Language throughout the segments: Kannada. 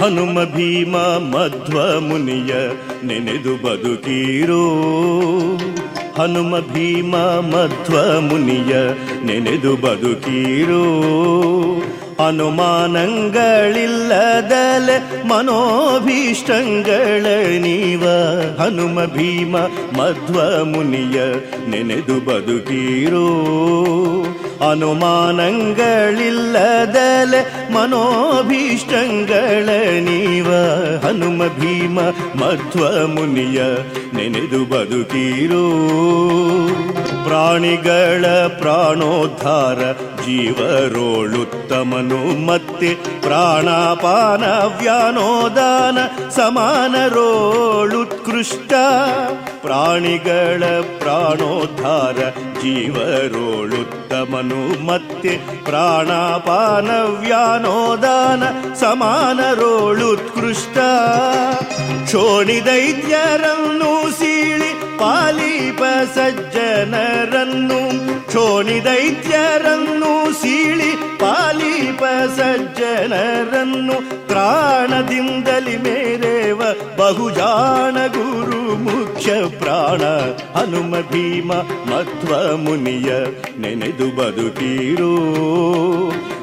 ಹನುಮ ಭೀಮ ಮಧ್ವ ಮುನಿಯ ನೆನೆದು ಬದುಕೀರೋ. ಹನುಮ ಭೀಮ ಮಧ್ವ ಮುನಿಯ ನೆನೆದು ಬದುಕೀರೋ. ಅನುಮಾನಗಳಿಲ್ಲದಲೆ ಮನೋಭೀಷ್ಟಂಗಳ ನೀವ. ಹನುಮ ಭೀಮ ಮಧ್ವ ಮುನಿಯ ನೆನೆದು ಬದುಕೀರೋ. ಅನುಮಾನಗಳಿಲ್ಲದಲೆ ಮನೋಭೀಷ್ಟಂಗಳ ನೀವ ಹನುಮ ಭೀಮ ಮಧ್ವ ಮುನಿಯ ನೆನೆದು ಬದುಕೀರೋ. ಪ್ರಾಣಿಗಳ ಪ್ರಾಣೋದ್ಧಾರ ಜೀವರೋಳುತ್ತಮನು ಮತ್ತೆ ಪ್ರಾಣಾಪಾನ ವ್ಯಾನೋದಾನ ಸಮಾನರೋಳುತ್ಕೃಷ್ಟ ಪ್ರಾಣಿಗಳ ಪ್ರಾಣೋದ್ಧಾರ ಜೀವರೋಳುತ್ತಮನು ಮತ್ತೆ ಪ್ರಾಣಾಪಾನ ವ್ಯಾನೋದಾನ ಸಮಾನರೋಳುತ್ಕೃಷ್ಟ. ಕ್ಷೋಣಿದೈತ್ಯರನ್ನು ಸೀಳಿ ಪಾಲೀಪ ಸಜ್ಜನರನ್ನು ಕ್ಷೋಣಿದೈತ್ಯರನ್ನು ಸೀಳಿ ಪಾಲೀಪ ಸಜ್ಜನರನ್ನು ಪ್ರಾಣದಿಂದಲಿ ಮೇರೇವ ಬಹುಜಾಣ ಗುರು ಮುಖ್ಯ ಪ್ರಾಣ ಹನುಮ ಭೀಮ ಮಧ್ವ ಮುನಿಯ ನೆನೆದು ಬದುಕೀರೋ.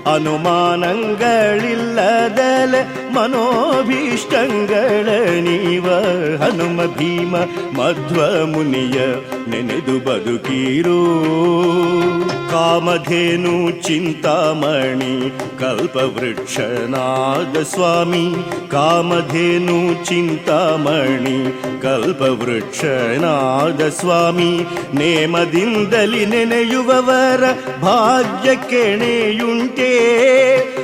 ಅನುಮಾನಗಳಿಲ್ಲದಲೆ ಮನೋಭೀಷ್ಟಂಗಳ ನೀವ. ಹನುಮ ಭೀಮ ಮಧ್ವ ಮುನಿಯ ನೆನೆದು ಬದುಕೀರೋ. ಕಾಮಧೇನು ಚಿಂತಾಮಣಿ ಕಲ್ಪವೃಕ್ಷನಾದ ಸ್ವಾಮಿ. ಕಾಮಧೇನು ಚಿಂತಾಮಣಿ ಕಲ್ಪವೃಕ್ಷನಾದ ಸ್ವಾಮಿ. ನೇಮದಿಂದಲಿ ನೆನೆಯುವವರ ಭಾಗ್ಯ ಕೆಣೆಯುಂಟೇ.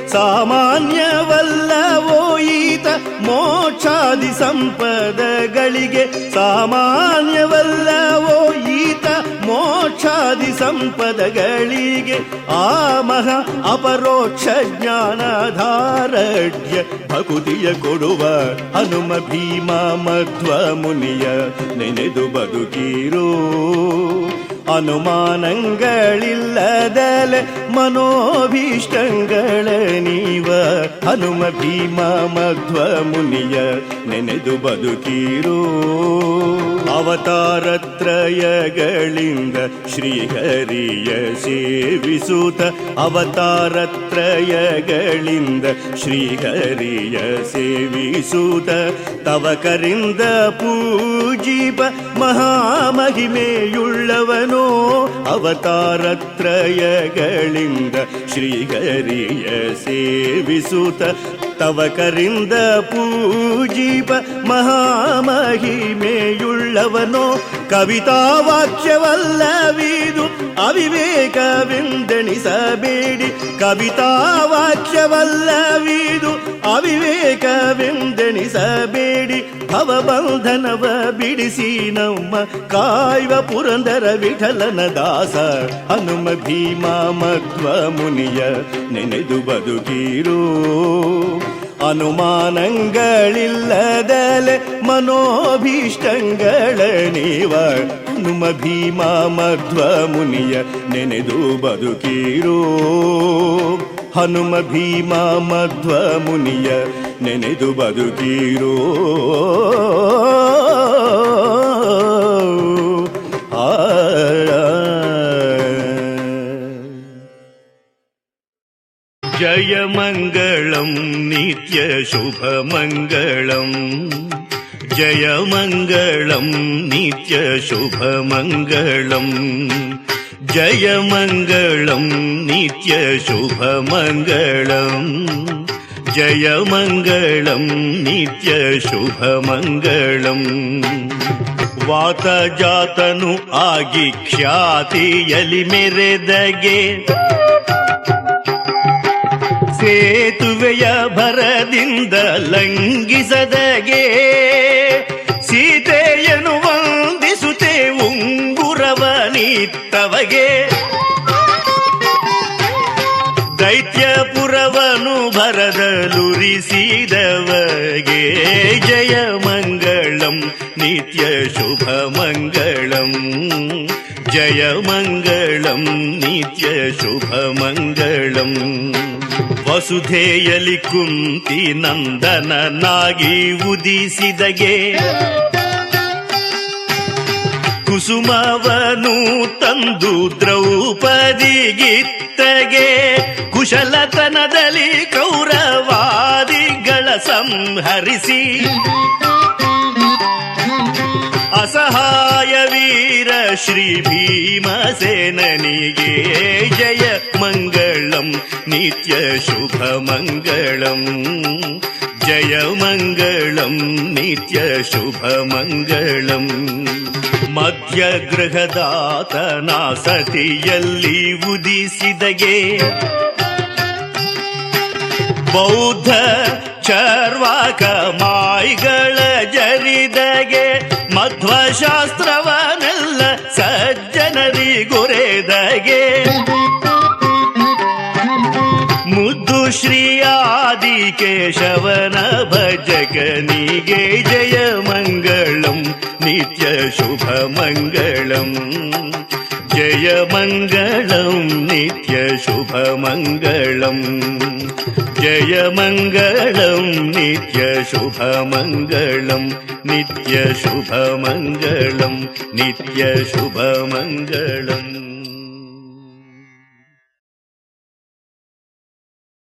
ಸಾಮಾನ್ಯವಲ್ಲವೋ ಈತ ಮೋಕ್ಷಾದಿ ಸಂಪದಗಳಿಗೆ. ಸಾಮಾನ್ಯವಲ್ಲವೋ ಈತ ಮೋಕ್ಷಾದಿ ಸಂಪದಗಳಿಗೆ. ಆ ಮಹ ಅಪರೋಕ್ಷ ಜ್ಞಾನಧಾರಢ್ಯ ಭಕುತಿಯ ಕೊಡುವ ಹನುಮ ಭೀಮ ಮಧ್ವ ಮುನಿಯ ನೆನೆದು ಬದುಕಿರೋ. ಅನುಮಾನಗಳಿಲ್ಲದಲೆ ಮನೋಭೀಷ್ಟಂಗಳ ನೀವ. ಹನುಮ ಭೀಮ ಮಧ್ವ ಮುನಿಯ ನೆನೆದು ಬದುಕಿರೋ. ಅವತಾರತ್ರಯಗಳಿಂದ ಶ್ರೀಹರಿಯ ಸೇವಿಸುತ್ತ ಅವತಾರತ್ರಯಗಳಿಂದ ಶ್ರೀಹರಿಯ ಸೇವಿಸುತ್ತ ತವಕರಿಂದ ಪೂಜೀಪ ಮಹಾಮಹಿಮೆಯುಳ್ಳವನೋ ಅವತಾರತ್ರಯಗಳಿಂದ ಶ್ರೀಹರಿಯ ಸೇವಿಸುತ್ತ ತವಕರಿಂದ ಪೂಜೀಪ ಮಹಾಮಹಿಮೆಯುಳ್ಳವನೋ ಕವಿತಾವಾಕ್ಯವಲ್ಲವಿದು ಅವಿವೇಕವೆಂದೆಣಿಸಬೇಡಿ ಕವಿತಾವಾಕ್ಯವಲ್ಲವಿದು ಅವಿವೇಕವೆಂದೆಣಿಸಬೇಡಿ ಭವಬಂಧನವ ಬಿಡಿಸಿ ನಮ್ಮ ಕಾಯ್ವ ಪುರಂದರ ವಿಠಲನ ದಾಸ. ಹನುಮ ಭೀಮ ಮಧ್ವ ಮುನಿಯ ನೆನೆದು ಬದುಕಿರು. ಅನುಮಾನಗಳಿಲ್ಲದಲೆ ಮನೋಭೀಷ್ಟಂಗಳ ನೀವ. ಹನುಮ ಭೀಮ ಮಧ್ವ ಮುನಿಯ ನೆನೆದು ಬದುಕೀರೋ. ಹನುಮ ಭೀಮ ಮಧ್ವ ಮುನಿಯ ನೆನೆದು ಬದುಕಿರೋ ಜಯ ಮಂಗಳಂ ನಿತ್ಯ ಶುಭ ಮಂಗಳಂ ಜಯ ಮಂಗಳಂ ನಿತ್ಯ ಶುಭ मङ्गलं नित्य शुभमङ्गलम् जय मङ्गलं नित्य शुभमङ्गलम् ವಾತಜಾತನು ಆಗಿ ಖ್ಯಾತಿಯಲಿ ಮೆರೆದಗೆ ಸೇತುವೆಯ ಭರದಿಂದ ಲಂಘಿಸದಗೆ ಉಂಗುರವನಿತ್ತವಗೆ ದೈತ್ಯಪುರವನು ಭರದಲುರಿಸಿದವಗೆ. ಜಯ ಮಂಗಳಂ, ನಿತ್ಯ ಶುಭ ಮಂಗಳಂ. ಜಯ ಮಂಗಳಂ, ನಿತ್ಯ ಶುಭ ಮಂಗಳಂ. ವಸುಧೇಯಲಿ ಕುಂತಿ ನಂದನನಾಗಿ ಉದಿಸಿದಗೆ. ಕುಸುಮವನು ತಂದು ದ್ರೌಪದಿಗಿತ್ತಗೆ. ಕುಶಲತನದಲ್ಲಿ ಕೌರವಾದಿಗಳ ಸಂಹರಿಸಿ. ಅಸಹಾಯ ವೀರ ಶ್ರೀ ಭೀಮಸೇನನಿಗೆ ಜಯ ಮಂಗಳಂ, ನಿತ್ಯ ಶುಭ ಮಂಗಳಂ. ಜಯ ಮಂಗಳಂ, ನಿತ್ಯ ಶುಭ ಮಂಗಳಂ. ಮಧ್ಯಗೃಹದಾತನ ಸತಿಯಲ್ಲಿ ಉದಿಸಿದಗೆ. ಬೌದ್ಧ ಚರ್ವಾಕ ಮಾಯಿಗಳ ಜರಿದಗೆ. ಮಧ್ವಶಾಸ್ತ್ರವನೆಲ್ಲ ಸಜ್ಜನರಿಗೊರೆದಗೆ. ಮುದ್ದು केशवनभजगनिके जय मङ्गलं नित्यशुभ मङ्गलम् जय मङ्गलं नित्यशुभ मङ्गलम् जय मङ्गलं नित्यशुभ मङ्गलं नित्यशुभ मङ्गलं नित्यशुभ मङ्गलम्